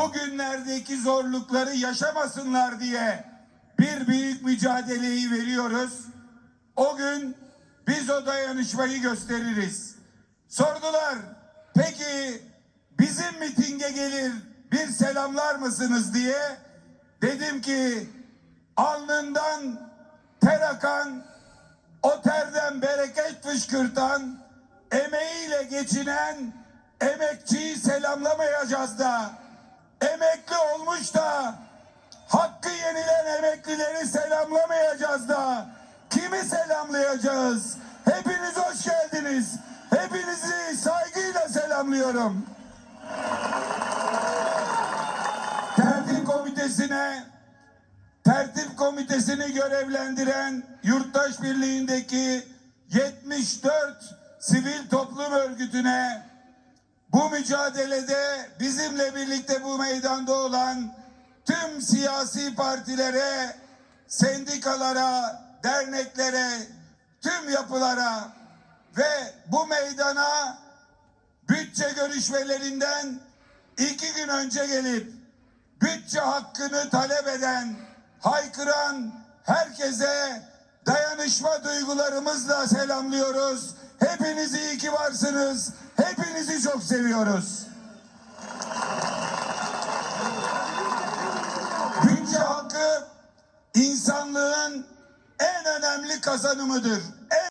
bugünlerdeki zorlukları yaşamasınlar diye bir büyük mücadeleyi veriyoruz. O gün biz o dayanışmayı gösteririz. Sordular, peki bizim mitinge gelir bir selamlar mısınız diye. Dedim ki alnından ter akan, o terden bereket fışkırtan, emeğiyle geçinen emekçiyi selamlamayacağız da, olmuş da, hakkı yenilen emeklileri selamlamayacağız da, kimi selamlayacağız? Hepiniz hoş geldiniz. Hepinizi saygıyla selamlıyorum. Tertip komitesine tertip komitesini görevlendiren Yurttaş Birliği'ndeki 74 sivil toplum örgütüne bu mücadelede bizimle birlikte bu meydanda olan tüm siyasi partilere, sendikalara, derneklere, tüm yapılara ve bu meydana bütçe görüşmelerinden iki gün önce gelip bütçe hakkını talep eden, haykıran herkese dayanışma duygularımızla selamlıyoruz. Hepiniz iyi ki varsınız. Hepinizi çok seviyoruz. Bütçe hakkı insanlığın en önemli kazanımıdır.